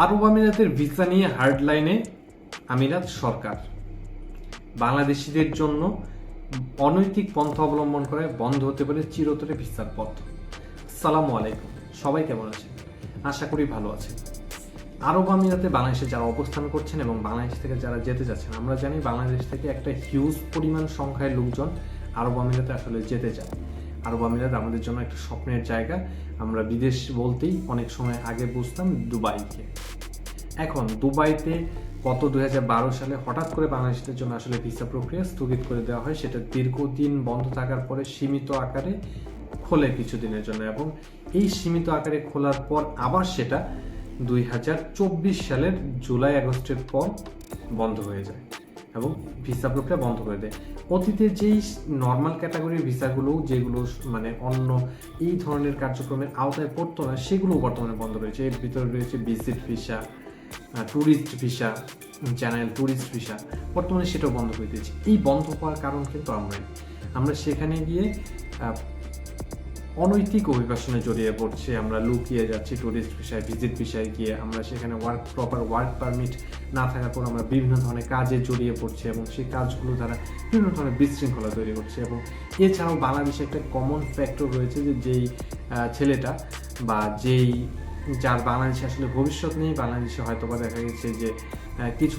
আরব আমিরাতের ভিসা নিয়ে হার্ডলাইনে আমিরাত সরকার। বাংলাদেশিদের জন্য অনৈতিক পন্থা অবলম্বন করে বন্ধ হতে পারে চিরতরে ভিসার পথ। সালামু আলাইকুম। সবাই কেমন আছেন? আশা করি ভালো আছেন। আরব আমিরাতে বাংলাদেশে যারা অবস্থান করছেন এবং বাংলাদেশ থেকে যারা যেতে যাচ্ছেন, আমরা জানি বাংলাদেশ থেকে একটা হিউজ পরিমাণ সংখ্যায় লোকজন আরব আমিরাতে আসলে যেতে চায়। আরব আমিরাত আমাদের জন্য একটা স্বপ্নের জায়গা। আমরা বিদেশ বলতেই অনেক সময় আগে বুঝতাম দুবাইকে। এখন দুবাইতে গত দুই হাজার বারো সালে হঠাৎ করে বাংলাদেশের জন্য আসলে ভিসা প্রক্রিয়া স্থগিত করে দেওয়া হয়। সেটা দীর্ঘদিন বন্ধ থাকার পরে সীমিত আকারে খোলে কিছুদিনের জন্য এবং এই সীমিত আকারে খোলার পর আবার সেটা দুই হাজার চব্বিশ সালের জুলাই আগস্টের পর বন্ধ হয়ে যায়। এবং ভিসা প্রক্রিয়া বন্ধ করে দেয়। অতীতে যেই নর্মাল ক্যাটাগরির ভিসাগুলো যেগুলো মানে অন্য এই ধরনের কার্যক্রমের আওতায় পড়তো না সেগুলো বর্তমানে বন্ধ রয়েছে। এর ভিতরে রয়েছে visit visa tourist visa channel tourist visa বর্তমানে সেটাও বন্ধ করে দিয়েছে। এই বন্ধ হওয়ার কারণ কিন্তু আমরাই। আমরা সেখানে গিয়ে অনৈতিক অভিবাসনে জড়িয়ে পড়ছে, আমরা লুকিয়ে যাচ্ছি টুরিস্ট ভিসায় ভিজিট ভিসায় গিয়ে। আমরা সেখানে ওয়ার্ক প্রপার ওয়ার্ক পারমিট না থাকার পর আমরা বিভিন্ন ধরনের কাজে জড়িয়ে পড়ছি এবং সেই কাজগুলো দ্বারা বিভিন্ন ধরনের বিশৃঙ্খলা তৈরি করছে এবং এছাড়াও বাংলাদেশে একটা কমন ফ্যাক্টর রয়েছে যে যেই ছেলেটা বা যেই, যার বাংলাদেশে আসলে ভবিষ্যৎ নেই, বাংলাদেশে হয়তো বা দেখা গেছে যে কিছু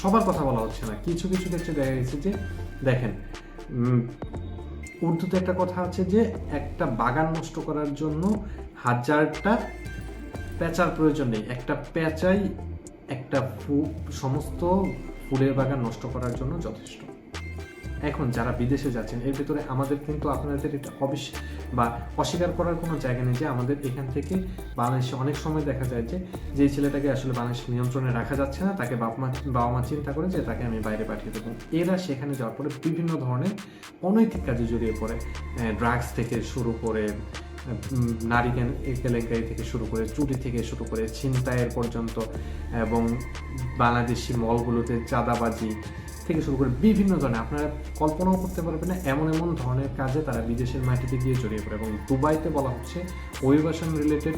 সবার কথা বলা হচ্ছে না। কিছু কিছু ক্ষেত্রে দেখা গেছে যে, দেখেন উর্দুতে একটা কথা আছে যে, একটা বাগান নষ্ট করার জন্য হাজারটা পেঁচার প্রয়োজন নেই। একটা পেঁচাই একটা ফুল সমস্ত ফুলের বাগান নষ্ট করার জন্য যথেষ্ট। এখন যারা বিদেশে যাচ্ছেন, এর ভিতরে আমাদের কিন্তু আপনাদের এটা অবিশ বা অস্বীকার করার কোনো জায়গা নেই যে আমাদের এখান থেকে বাংলাদেশে অনেক সময় দেখা যায় যে যে ছেলেটাকে আসলে বাংলাদেশের নিয়ন্ত্রণে রাখা যাচ্ছে না, তাকে বাপ মা, বাবা মা চিন্তা করে যে তাকে আমি বাইরে পাঠিয়ে দেবো। এরা সেখানে যাওয়ার পরে বিভিন্ন ধরনের অনৈতিক কাজে জড়িয়ে পড়ে। ড্রাগস থেকে শুরু করে নারী কেলেঙ্কারি থেকে শুরু করে, চুরি থেকে শুরু করে, ছিনতাইয়ের পর্যন্ত এবং বাংলাদেশি মলগুলোতে চাঁদাবাজি থেকে শুরু করে বিভিন্ন ধরনের, আপনারা কল্পনাও করতে পারবেন না, এমন এমন ধরনের কাজে তারা বিদেশের মাটিতে গিয়ে জড়িয়ে পড়ে এবং দুবাইতে বলা হচ্ছে অভিবাসন রিলেটেড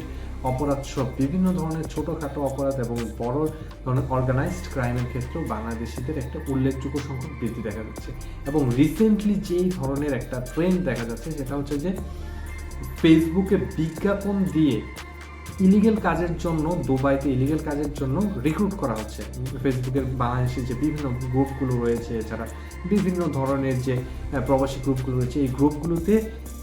অপরাধ সব, বিভিন্ন ধরনের ছোটোখাটো অপরাধ এবং বড় ধরনের অর্গানাইজড ক্রাইমের ক্ষেত্রেও বাংলাদেশিদের একটা উল্লেখযোগ্য সংখ্যক বৃদ্ধি দেখা যাচ্ছে এবং রিসেন্টলি যেই ধরনের একটা ট্রেন্ড দেখা যাচ্ছে সেটা হচ্ছে যে ফেসবুকে বিজ্ঞাপন দিয়ে ইলিগেল কাজের জন্য দুবাইতে ইলিগেল কাজের জন্য রিক্রুট করা হচ্ছে। ফেসবুকের বাংলাদেশের যে বিভিন্ন গ্রুপগুলো রয়েছে এছাড়া বিভিন্ন ধরনের যে প্রবাসী গ্রুপগুলো রয়েছে, এই গ্রুপগুলোতে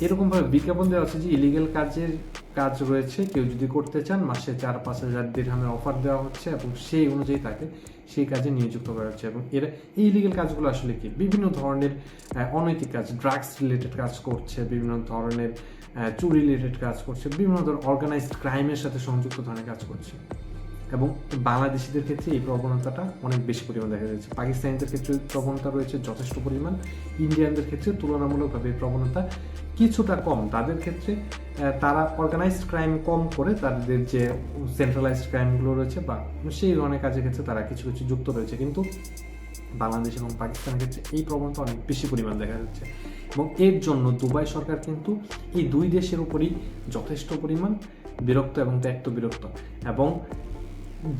এরকমভাবে বিজ্ঞাপন দেওয়া হচ্ছে যে ইলিগেল কাজের কাজ রয়েছে। কেউ যদি করতে চান, মাসে চার পাঁচ হাজার দিরহামের অফার দেওয়া হচ্ছে এবং সেই অনুযায়ী তাকে সেই কাজে নিয়োজিত করা হচ্ছে এবং এরা, এই ইলিগেল কাজগুলো আসলে কি? বিভিন্ন ধরনের অনৈতিক কাজ ড্রাগস রিলেটেড কাজ করছে, বিভিন্ন ধরনের চুরি রিলেটেড কাজ করছে, বিভিন্ন ধরনের অর্গানাইজড ক্রাইমের সাথে সংযুক্ত ধরনের কাজ করছে। এবং বাংলাদেশিদের ক্ষেত্রে এই প্রবণতাটা অনেক বেশি পরিমাণ দেখা যাচ্ছে। পাকিস্তানিদের ক্ষেত্রে প্রবণতা রয়েছে যথেষ্ট পরিমাণ। ইন্ডিয়ানদের ক্ষেত্রে তুলনামূলকভাবে এই প্রবণতা কিছুটা কম। তাদের ক্ষেত্রে তারা অর্গানাইজড ক্রাইম কম করে, তাদের যে সেন্ট্রালাইজড ক্রাইমগুলো রয়েছে বা সেই ধরনের কাজের ক্ষেত্রে তারা কিছু কিছু যুক্ত রয়েছে। কিন্তু বাংলাদেশ এবং পাকিস্তানের ক্ষেত্রে এই প্রবণতা অনেক বেশি পরিমাণ দেখা যাচ্ছে। এবং এর জন্য দুবাই সরকার কিন্তু এই দুই দেশের উপরই যথেষ্ট পরিমাণ বিরক্ত এবং ত্যক্ত বিরক্ত। এবং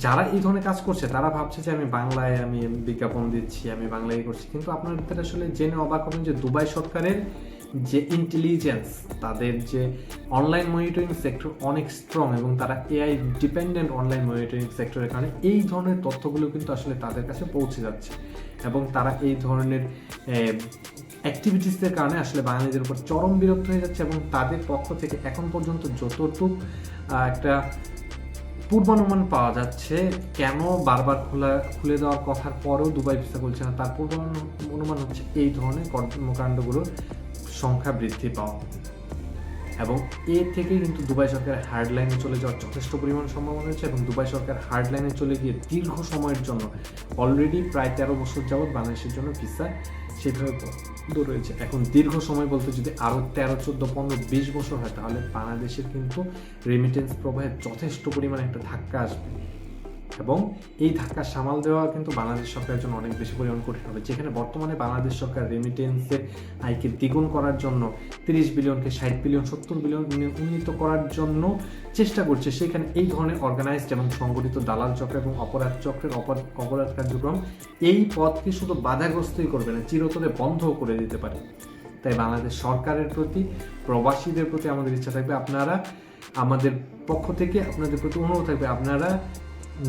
যারা এই ধরনের কাজ করছে, তারা ভাবছে যে আমি বাংলায় আমি বিজ্ঞাপন দিচ্ছি, আমি বাংলায় করছি। কিন্তু আপনার ভিতরে আসলে জেনে অবাক হবেন যে দুবাই সরকারের যে ইন্টেলিজেন্স তাদের যে অনলাইন মনিটরিং সেক্টর অনেক স্ট্রং এবং তারা এআই ডিপেন্ডেন্ট অনলাইন মনিটরিং সেক্টরের কারণে এই ধরনের তথ্যগুলো কিন্তু আসলে তাদের কাছে পৌঁছে যাচ্ছে। এবং তারা এই ধরনের অ্যাক্টিভিটিসদের কারণে আসলে বাঙালিদের উপর চরম বিরক্ত হয়ে যাচ্ছে এবং তাদের পক্ষ থেকে এখন পর্যন্ত যতটুকু একটা পূর্বানুমান পাওয়া যাচ্ছে। কেন বারবার খোলা, খুলে দেওয়ার কথার পরেও দুবাই ভিসা বলছে না, তার পূর্বানু- অনুমান হচ্ছে এই ধরনের কর্মকাণ্ডগুলোর সংখ্যা বৃদ্ধি পাওয়া। এবং এ থেকে কিন্তু দুবাই সরকার হার্ড লাইনে চলে যাওয়ার যথেষ্ট পরিমাণ সম্ভাবনা রয়েছে এবং দুবাই সরকার হার্ড লাইনে চলে গিয়ে দীর্ঘ সময়ের জন্য, অলরেডি প্রায় তেরো বছর যাবৎ বাংলাদেশের জন্য ভিসা সেভাবে বন্ধ রয়েছে। এখন দীর্ঘ সময় বলতে যদি আরও তেরো, চোদ্দ, পনেরো, বিশ বছর হয়, তাহলে বাংলাদেশের কিন্তু রেমিটেন্স প্রবাহে যথেষ্ট পরিমাণে একটা ধাক্কা আসবে। এবং এই ধাক্কা সামাল দেওয়া কিন্তু বাংলাদেশ সরকারের জন্য অনেক বেশি পরিমাণ কঠিন হবে। যেখানে বর্তমানে বাংলাদেশ সরকার রেমিটেন্সের আয়কে দ্বিগুণ করার জন্য তিরিশ বিলিয়নকে ষাট বিলিয়ন, সত্তর বিলিয়ন উন্নীত করার জন্য চেষ্টা করছে। সেখানে এই ধরনের অর্গানাইজড এবং সংগঠিত দালাল চক্র এবং অপরাধ চক্রের অপরাধ কার্যক্রম এই পথকে শুধু বাধাগ্রস্তই করবে না, চিরতরে বন্ধও করে দিতে পারে। তাই বাংলাদেশ সরকারের প্রতি, প্রবাসীদের প্রতি আমাদের ইচ্ছা থাকবে আপনারা, আমাদের পক্ষ থেকে আপনাদের প্রতি অনুরোধ থাকবে আপনারা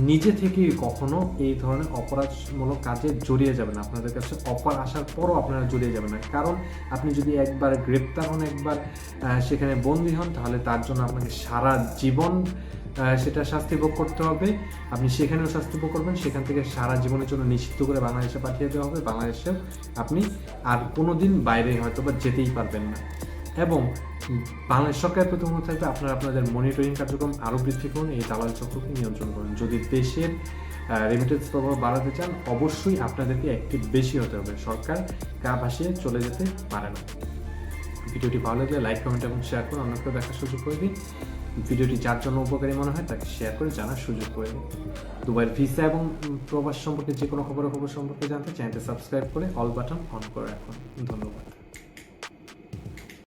নিজে থেকেই কখনো এই ধরনের অপরাধমূলক কাজে জড়িয়ে যাবেন আপনাদের কাছে অফার আসার পরও আপনারা জড়িয়ে যাবেন না। কারণ আপনি যদি একবার গ্রেপ্তার হন, একবার সেখানে বন্দী হন, তাহলে তার জন্য আপনাকে সারা জীবন সেটা শাস্তি ভোগ করতে হবে। আপনি সেখানেও শাস্তি ভোগ করবেন, সেখান থেকে সারা জীবনের জন্য নিষিদ্ধ করে বাংলাদেশে পাঠিয়ে দেওয়া হবে। বাংলাদেশে আপনি আর কোনো দিন বাইরে হয়তো বা যেতেই পারবেন না। এবং বাংলাদেশ সরকারের প্রতি অনুরোধ থাকবে আপনারা আপনাদের মনিটরিং কার্যক্রম আরও বৃদ্ধি করুন, এই দালাল চক্রকে নিয়ন্ত্রণ করুন। যদি দেশের রেমিটেন্স প্রভাব বাড়াতে চান, অবশ্যই আপনাদেরকে একটি বেশি হতে হবে। সরকার গা ভাসিয়ে চলে যেতে পারে না। ভিডিওটি ভালো লাগলে লাইক কমেন্ট এবং শেয়ার করে অন্যকে দেখার সুযোগ করে দিন। ভিডিওটি যার জন্য উপকারী মনে হয় তাকে শেয়ার করে জানার সুযোগ করে দিন। দুবাইয়ের ভিসা এবং প্রবাস সম্পর্কে যে কোনো খবর খবর সম্পর্কে জানতে চ্যানেলটি সাবস্ক্রাইব করে অল বাটন অন করে রাখুন। ধন্যবাদ।